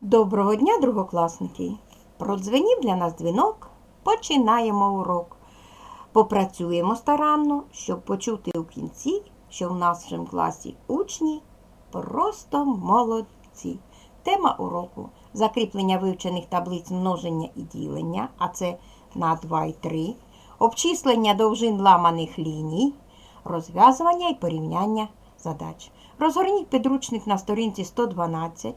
Доброго дня, другокласники! Продзвенів для нас дзвінок. Починаємо урок. Попрацюємо старанно, щоб почути у кінці, що в нашому класі учні просто молодці. Тема уроку закріплення вивчених таблиць множення і ділення, а це на 2 і 3, обчислення довжин ламаних ліній, розв'язування і порівняння задач. Розгорніть підручник на сторінці 112.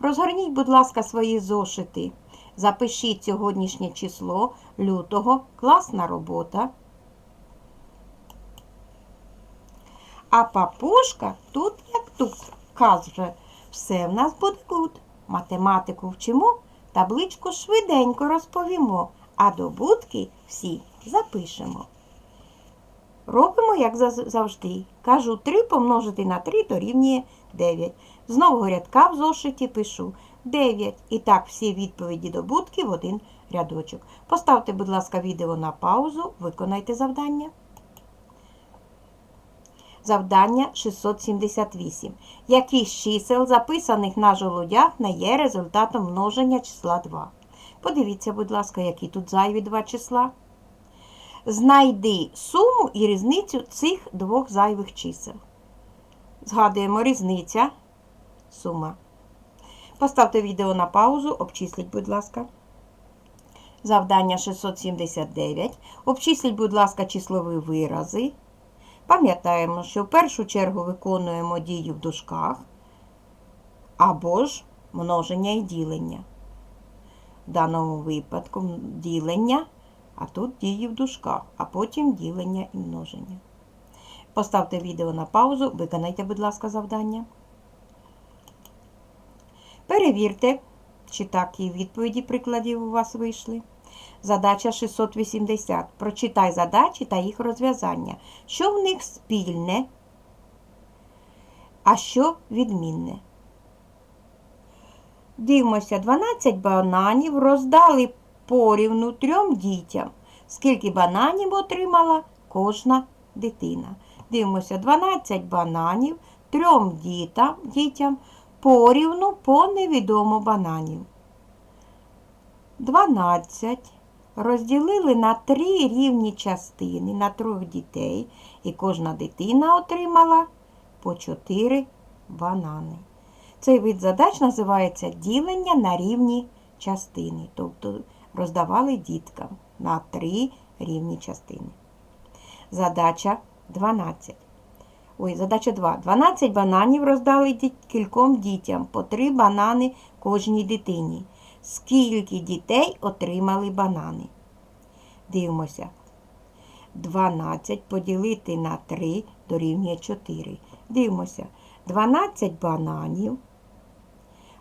Розгорніть, будь ласка, свої зошити. Запишіть сьогоднішнє число лютого. Класна робота. А папушка тут як тут. Каже, все в нас буде гуд. Математику вчимо, табличку швиденько розповімо, а добутки всі запишемо. Робимо, як завжди. Кажу, 3 помножити на 3 дорівнює 9. З нового рядка в зошиті пишу 9. І так всі відповіді добутки в один рядочок. Поставте, будь ласка, відео на паузу, виконайте завдання. Завдання 678. Які з чисел, записаних на жолудях, не є результатом множення числа 2? Подивіться, будь ласка, які тут зайві два числа. Знайди суму і різницю цих двох зайвих чисел. Згадуємо різниця, сума. Поставте відео на паузу, обчисліть, будь ласка. Завдання 679. Обчисліть, будь ласка, числові вирази. Пам'ятаємо, що в першу чергу виконуємо дію в дужках або ж множення і ділення. В даному випадку ділення, а тут дії в дужках, а потім ділення і множення. Поставте відео на паузу, виконайте, будь ласка, завдання. Перевірте, чи так і відповіді прикладів у вас вийшли. Задача 680. Прочитай задачі та їх розв'язання. Що в них спільне, а що відмінне? Дивимося, 12 бананів роздали порівну трьом дітям. Скільки бананів отримала кожна дитина? Дивимося, 12 бананів трьом дітям, дітям порівну по невідомо бананів. 12 розділили на три рівні частини на трьох дітей, і кожна дитина отримала по 4 банани. Цей вид задач називається ділення на рівні частини, тобто роздавали діткам на три рівні частини. Задача 12. Ой, задача 2. 12 бананів роздали кільком дітям, по 3 банани кожній дитині. Скільки дітей отримали банани? Дивимося. 12 поділити на 3 дорівнює 4. Дивимося. 12 бананів.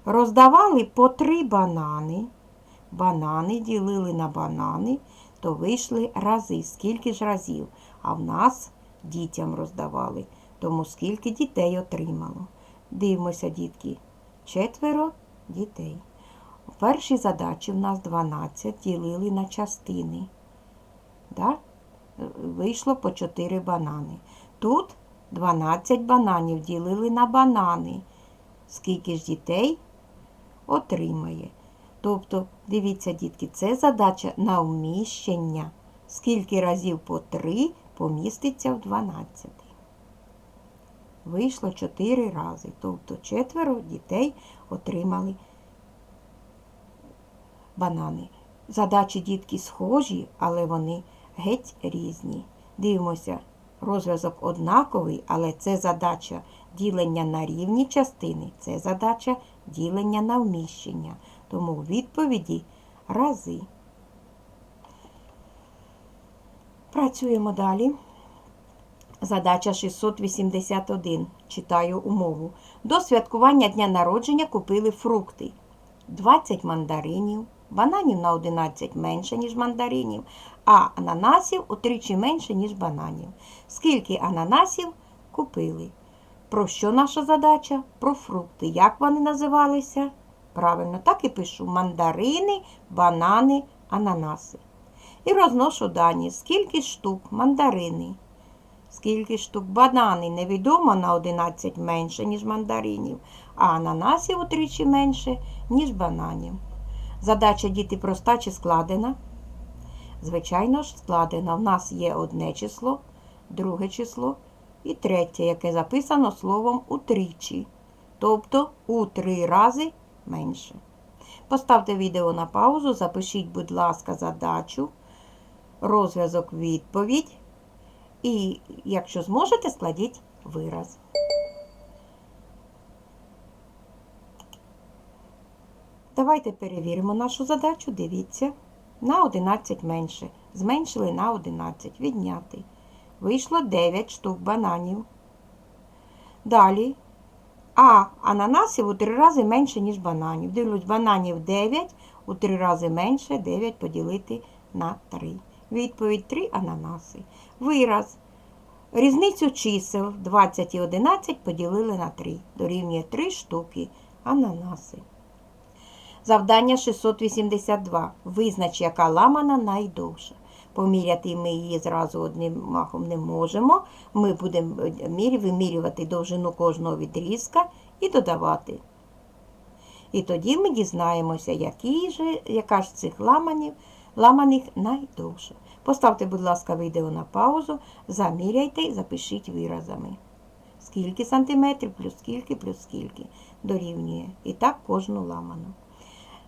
Роздавали по 3 банани. Банани ділили на банани, то вийшли рази. Скільки ж разів? А в нас дітям роздавали. Тому скільки дітей отримало. Дивимося, дітки. Четверо дітей. У першій задачі в нас 12 ділили на частини. Да? Вийшло по 4 банани. Тут 12 бананів ділили на банани. Скільки ж дітей отримає? Тобто, дивіться, дітки, це задача на вміщення. Скільки разів по 3 поміститься в 12. Вийшло 4 рази. Тобто четверо дітей отримали банани. Задачі дітки схожі, але вони геть різні. Дивимося, розв'язок однаковий, але це задача ділення на рівні частини, це задача ділення на вміщення. Тому відповіді рази. Працюємо далі. Задача 681. Читаю умову. До святкування дня народження купили фрукти. 20 мандаринів, бананів на 11 менше, ніж мандаринів, а ананасів утричі менше, ніж бананів. Скільки ананасів купили? Про що наша задача? Про фрукти. Як вони називалися? Правильно, так і пишу: мандарини, банани, ананаси. І розношу дані. Скільки штук мандарини? Скільки штук банани невідомо на 11 менше, ніж мандаринів, а ананасів утричі менше, ніж бананів. Задача діти проста чи складена? Звичайно ж, складена. У нас є одне число, друге число і третє, яке записано словом утричі. Тобто у три рази менше. Поставте відео на паузу, запишіть, будь ласка, задачу, розв'язок відповідь. І, якщо зможете, складіть вираз. Давайте перевіримо нашу задачу. Дивіться. На 11 менше. Зменшили на 11. Відняти. Вийшло 9 штук бананів. Далі. А ананасів у 3 рази менше, ніж бананів. Дивлюсь, бананів 9, у 3 рази менше 9 поділити на 3. Відповідь 3 ананаси. Вираз. Різницю чисел 20 і 11 поділили на 3. Дорівнює 3 штуки ананаси. Завдання 682. Визнач, яка ламана найдовша. Поміряти ми її зразу одним махом не можемо. Ми будемо вимірювати довжину кожного відрізка і додавати. І тоді ми дізнаємося, які же, яка ж цих ламанів, ламаних найдовше. Поставте, будь ласка, відео на паузу, заміряйте і запишіть виразами. Скільки сантиметрів, плюс скільки, плюс скільки дорівнює. І так кожну ламану.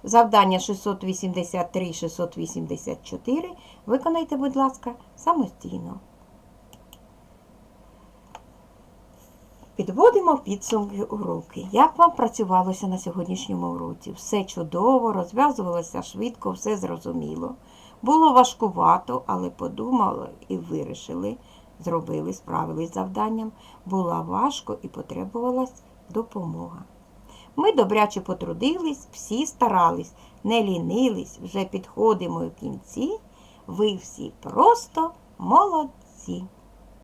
Завдання 683-684 виконайте, будь ласка, самостійно. Підводимо підсумки уроки. Як вам працювалося на сьогоднішньому уроці? Все чудово, розв'язувалося швидко, все зрозуміло. Було важкувато, але подумали і вирішили, зробили, справились завданням. Було важко і потребувалась допомога. Ми добряче потрудились, всі старались, не лінились, вже підходимо в кінці. Ви всі просто молодці.